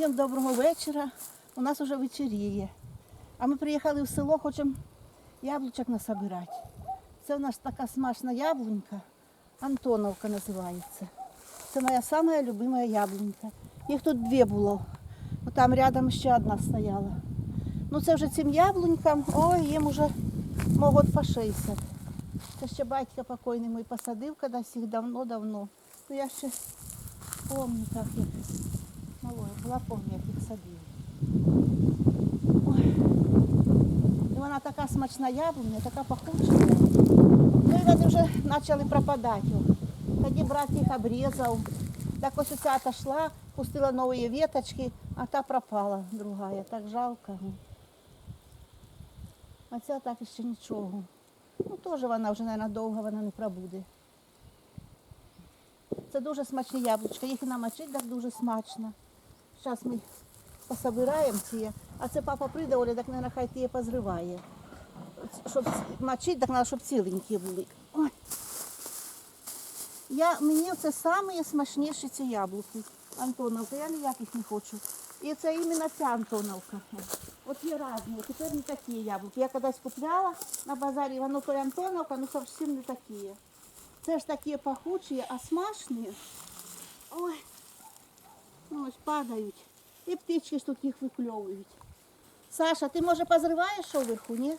Всім доброго вечора. У нас вже вечеріє. А ми приїхали в село, хочемо яблучок насобирати. Це в нас така смачна яблунька, Антоновка називається. Це моя сама любима яблунька. Їх тут дві було. Там рядом ще одна стояла. Ну це вже цим яблунькам, ой, їм вже можуть по 60. Це ще батько покойний мій посадив кудись їх давно-давно. Ну я ще пам'ятаю, як як їх садили. Ой. І вона така смачна яблуня, така пахуча. Ну і вони вже почали пропадати. Тоді брат їх обрізав. Так ось ця отошла, пустила нові веточки, а та пропала другая. Так жалко. ну. А ця так ще нічого. Ну теж вона вже, мабуть, довго вона не пробуде. Це дуже смачні яблучка. Їх намочити так дуже смачно. Зараз ми пособираємо ці, а це папа прийде, Оля, так мабуть, хай ті позриває. Щоб мочити, так треба, щоб ціленькі були. Ой. Я, мені це самі смачніші ці яблуки. Антоновка, я ніяких не хочу. І це іменно ця Антоновка. От є різні, тепер не такі яблуки. Я колись купляла на базарі, воно то Антоновка, ну зовсім не такі. Це ж такі пахучі, а смачні. Ой, ну, ось падають. І птички ж тут їх викльовують. Саша, ти може позриваєш що вверху, ні?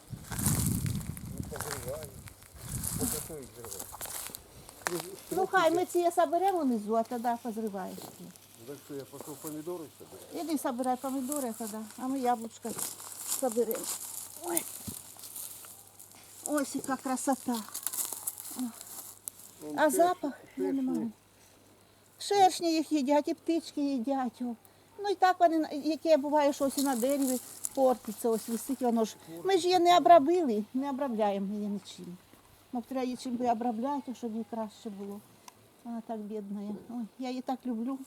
Ну хай ми ці соберемо внизу, а тоді позриваєш. ти. Так що я пішов помідори собі. Іди собирай помидори тоді, а ми яблучко соберемо. Ой. Ось яка красота. А запах я не можу. Шершні їх їдять, і птички їдять. Ну і так вони, яке буває, що ось на дереві портиться, ось висить, воно ж. Ми ж її не обробили, не обробляємо її нічим. Ну, треба її чим би обробляти, щоб їй краще було. Вона так бідна. Я її так люблю.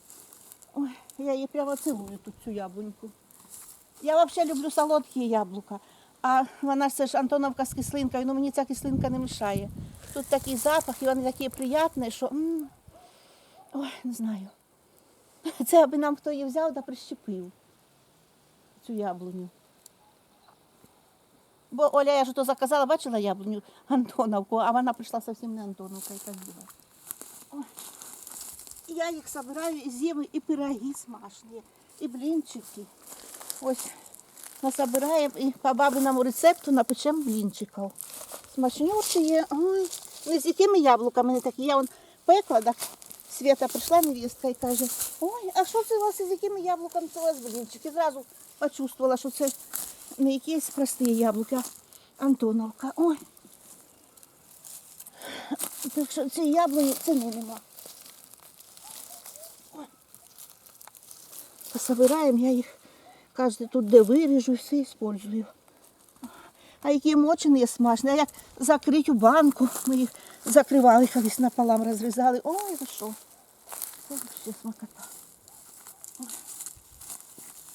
Ой, я її прямо цілую тут цю яблуньку. Я взагалі люблю солодкі яблука. А вона це ж Антоновка з кислинкою, ну мені ця кислинка не мішає. Тут такий запах, і вони такі приятні, що м, ой, не знаю. Це аби нам хто її взяв да прищепив цю яблуню. Бо Оля, я ж то заказала, бачила яблуню Антоновку, а вона прийшла зовсім не Антоновка так була. Я їх собираю і з'їм і пироги смачні, і блінчики. Ось насобираємо і по бабиному рецепту напечемо блінчиків. Смачнючі є. Ой, не з якими яблуками не такі. Я вон пекла, так Свята прийшла невістка і каже, ой, а що це у вас із якими яблуками це у вас блінчики? Зразу почувствувала, що це не якісь прості яблуки, Антоновка. Ой. Так що ці яблуні ціни нема. Пособираємо, я їх кожен тут де виріжу, все использую. А які мочені смачні, а як закрити у банку, ми їх закривали колись напалам, розрізали. Ой, ви що? Це ще смакота.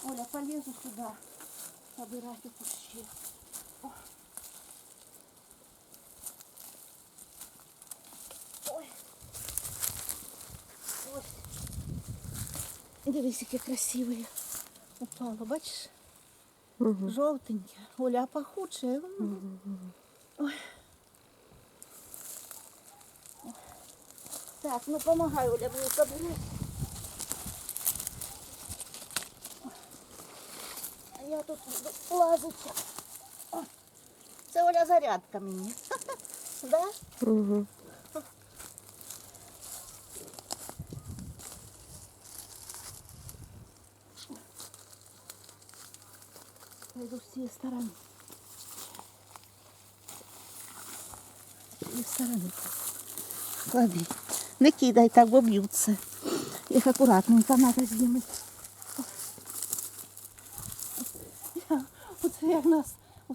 Оля, полезу сюди, собирати кущі. Дивись, яке красиве. Упало, бачиш? Жовтеньке. Оля, а пахуче. М. Ой. Так, ну помагай, Оля, мені соберу. А я тут буду лазити. О, Це Оля зарядка мені. Да? Угу. Пойду з цієї сторони. З цієї сторони. Клади. Не кидай так, бо б'ються. Їх акуратненько треба знімати. Оце як нас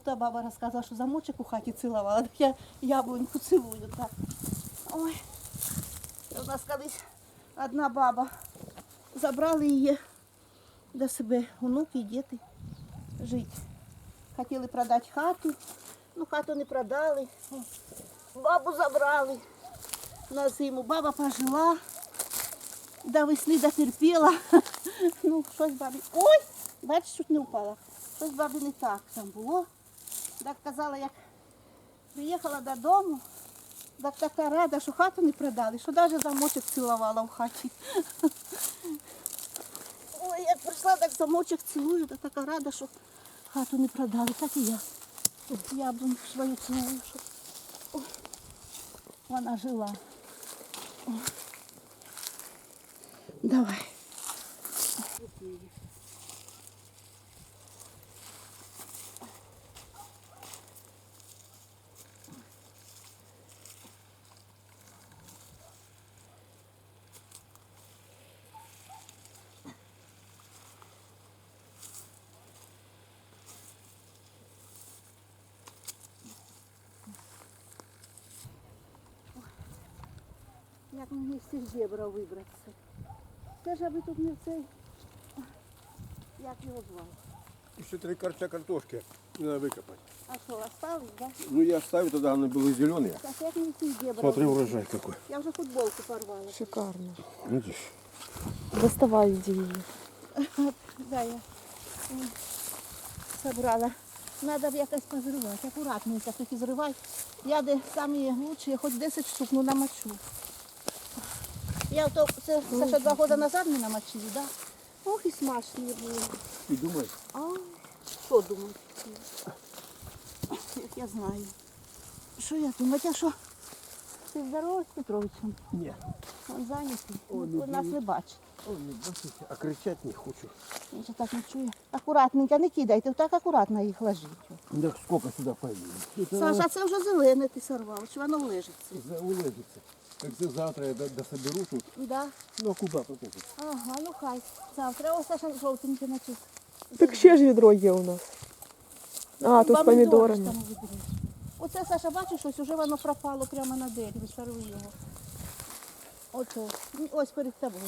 та баба розказала, що замочок у хаті цілувала, так я яблуньку цілую так. Ой. У нас колись одна баба. Забрали її до себе онуки і діти жити. Хотіли продати хату, ну хату не продали. Бабу забрали на зиму. Баба пожила, до весни дотерпіла. Ну, щось бабі. Ой! Бачиш, чуть не впала. Щось бабі не так там було. Так казала, як приїхала додому, так така рада, що хату не продали, що навіть замочок цілувала в хаті. Ой, як прийшла, так замочок цілую, так така рада, що хату не продали, так і я. Яблуньку свою цілую, ой, вона жила. Давай. Як мені з цих зебра вибратися? Це ж аби тут не в цей. Як його звали? Еще три корча картошки надо выкопать. А що, остались, да? Ну я оставил, тогда они были зеленые. Так як мені з цих зебра Смотри, вибратися? урожай какой. Я вже футболку порвала. Шикарно. Видишь? Доставай її. Да, я м, собрала. Надо б якось позривати, акуратненько тільки зривай. Я де самі лучші, я хоч 10 штук, ну намочу. Я то, це Саша два роки назад не намочили, да? Ох і смачні були. И думай, А, що думати? Як я знаю. Що я думати, а що? Ти здоровий з Петровичем? нет. Він зайнятий. Він нас не бачить. Он не бросайте, а кричать не хочу. Він ще так не чує. Акуратненько, не кидайте, так акуратно їх ложіть. Да сколько сюда пойдет? Саша, це вже зелене ти сорвав, чи воно лежиться? за- Как за завтра я до- дособеру тут. Да? Ну а куда тут? Ага, ну хай. Завтра ось Саша жовтеньке начис. Так ще ж відро є у нас. А, тут з помідорами. Оце Саша, бачиш, ось уже воно пропало прямо на дереві, сорви його. Ото. Ну, Ось перед тобою.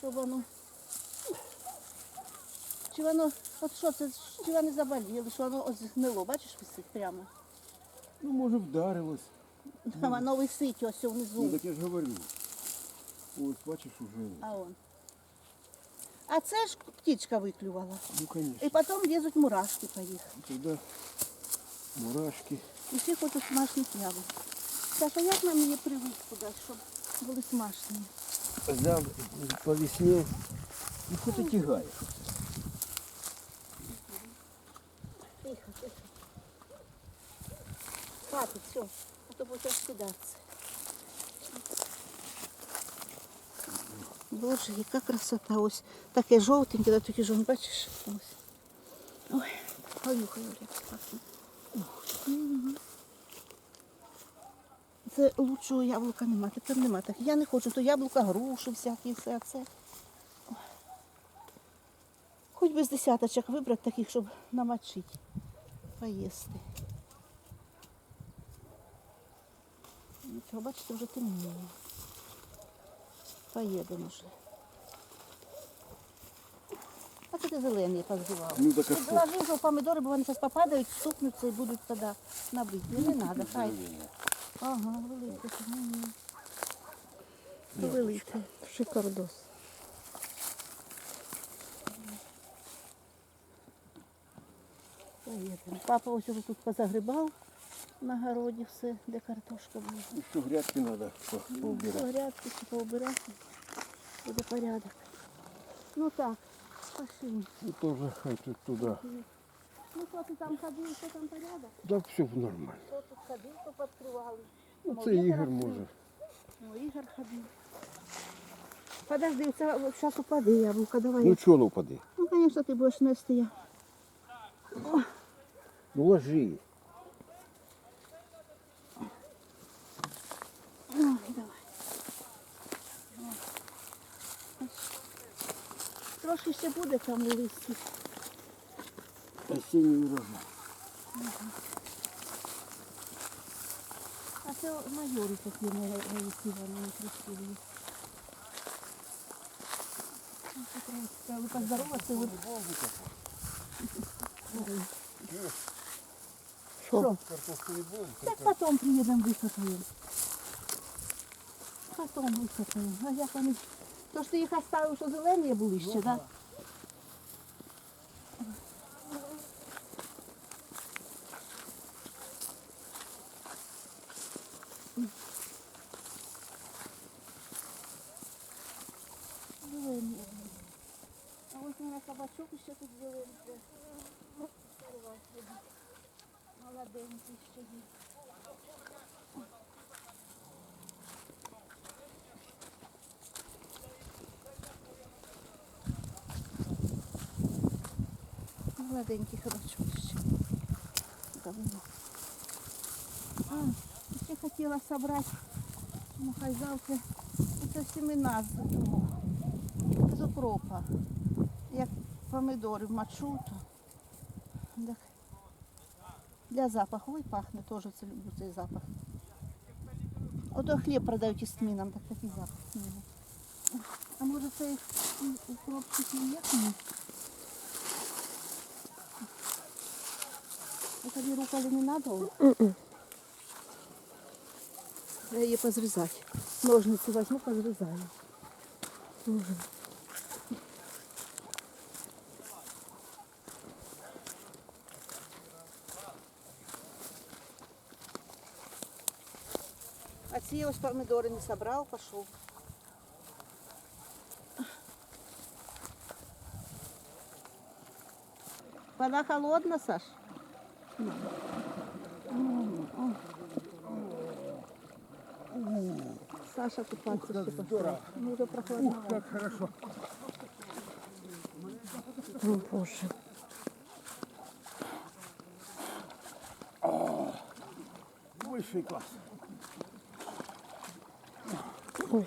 Щоб воно. Чи воно, от що це, чи вони заболіли, що воно ось згнило, бачиш, висить прямо. Ну может вдарилось. Там воно висить ось Ну внизу. так я же говорю. Вот бачишь уже. А он. А це ж птічка виклювала. Ну конечно. І потім лізуть мурашки по їх. Туда мурашки. І всі хочуть смачних яблук. Саша, як нам її привити туди, щоб були смачні? За, по весне. Ну что ты Все. А то буде скидатися. Боже, яка красота. Ось таке жовтеньке, да таке жовтеньке, бачиш? Ось. Ой, понюхай, пахне. Це лучшого яблука нема, тепер нема так. Я не хочу, то яблука, груші всякі, все це. Хоч би з десяточок вибрати таких, щоб намочити, поїсти. Нічого, бачите, вже темніє. Поїдемо вже. А це ти зелені позбивав. Ну так а Ти что? помідори, бо вони зараз попадають, стукнуться і будуть тоді набиті. Не треба, хай. Ага, велике. Мгм. Велике. Шикардос. Поїдемо. Папа ось уже тут позагрібав на городі все, де картошка була. Еще грядки надо по- поубирать. По грядки чи поубирати, буде порядок. Ну так, пошли. Ну тоже тут туда. Ну що ти там ходив, що там порядок? Да все нормально. Хто тут ходив, то підкривали. Ну це Ігор може. Ну, Ігор ходив. Подожди, це зараз упаде яблуко, давай. Ну чого не впади? Ну, звісно, ти будеш нести я. Ну ложи. Ой, давай. Трошки ще буде там у листі. Осінній урожай. А це майори такі некрасиві, некрасиві. Ви поздороваться, ви... Що? Не будемо? Так потом приїдемо висипаємо. Потом висипаємо. А як вони То ж ти їх оставив, що зелені були ще, так? А ось у мене кабачок ще тут зелений. Молоденький ще є. Молоденький кабачок ще. Давно. А, ще хотіла собрати на хазявки. Це семена з укропа. Як помидори мочу, то так, для запаху. Ой, пахне теж це люблю цей запах. Ото хліб продають із тміном, так такий запах тміну. А може це укропчик і є? Это не руколи не надо? Мгм. Я її позрізати. Ножниці возьму, позрізаю. А ці ось помидори не собрав, пішов. Вода холодна, Саш? Саша купаться ще пошла. Ну, уже прохладно. Как хорошо. О, Боже. Высший класс. Ой.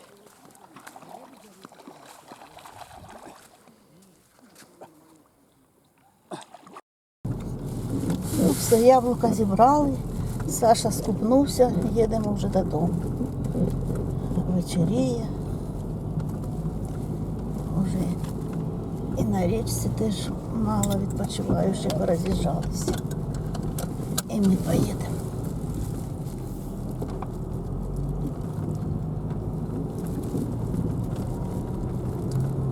Ну, все, яблука зібрали. Саша скупнувся, їдемо вже додому. Вечеріє. Уже і на річці теж мало відпочиваючих роз'їжджалися. І ми поїдемо.